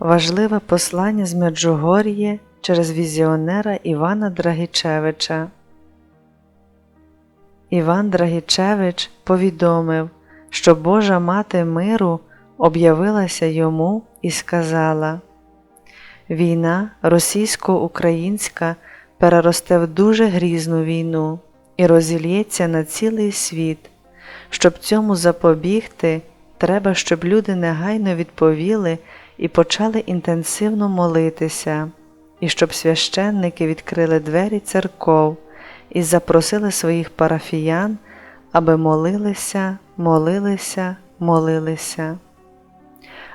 Важливе послання з Меджугор'є через візіонера Івана Драгічевича. Іван Драгічевич повідомив, що Божа Мати миру об'явилася йому і сказала: Війна російсько-українська переросте в дуже грізну війну і розілється на цілий світ. Щоб цьому запобігти, треба, щоб люди негайно відповіли і почали інтенсивно молитися, і щоб священники відкрили двері церков і запросили своїх парафіян, аби молилися, молилися, молилися.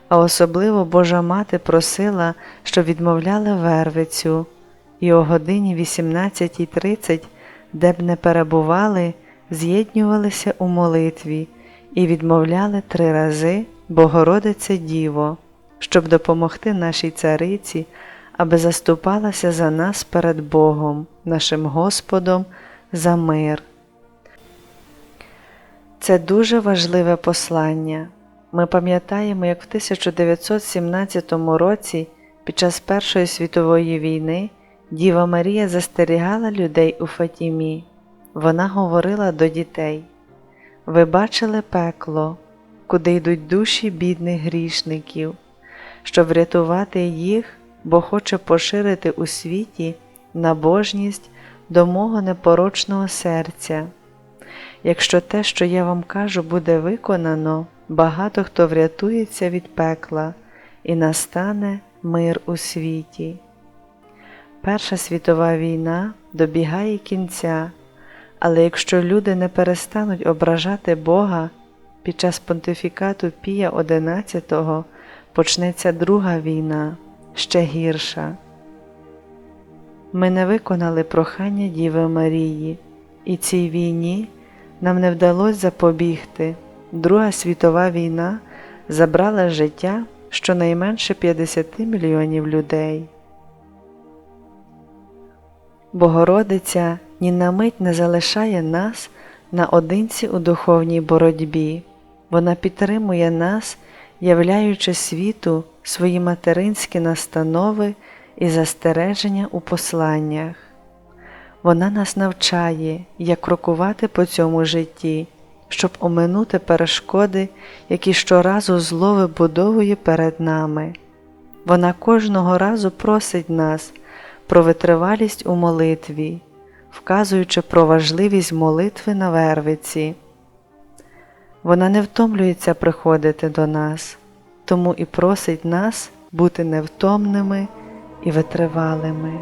А особливо Божа Мати просила, щоб відмовляли вервицю, і о годині 18.30, де б не перебували, з'єднювалися у молитві і відмовляли три рази Богородице Діво, щоб допомогти нашій цариці, аби заступалася за нас перед Богом, нашим Господом, за мир. Це дуже важливе послання. Ми пам'ятаємо, як в 1917 році під час Першої світової війни Діва Марія застерігала людей у Фатімі. Вона говорила до дітей: Ви бачили пекло, куди йдуть душі бідних грішників, щоб врятувати їх, бо хоче поширити у світі набожність до мого непорочного серця. Якщо те, що я вам кажу, буде виконано, багато хто врятується від пекла і настане мир у світі. Перша світова війна добігає кінця, але якщо люди не перестануть ображати Бога, під час понтифікату Пія XI почнеться друга війна, ще гірша. Ми не виконали прохання Діви Марії, і цій війні нам не вдалося запобігти. Друга світова війна забрала життя щонайменше 50 мільйонів людей. Богородиця ні на мить не залишає нас наодинці у духовній боротьбі, вона підтримує нас, являючи світу свої материнські настанови і застереження у посланнях. Вона нас навчає, як крокувати по цьому житті, щоб оминути перешкоди, які щоразу зло вибудовує перед нами. Вона кожного разу просить нас про витривалість у молитві, вказуючи про важливість молитви на вервиці. Вона не втомлюється приходити до нас, тому і просить нас бути невтомними і витривалими.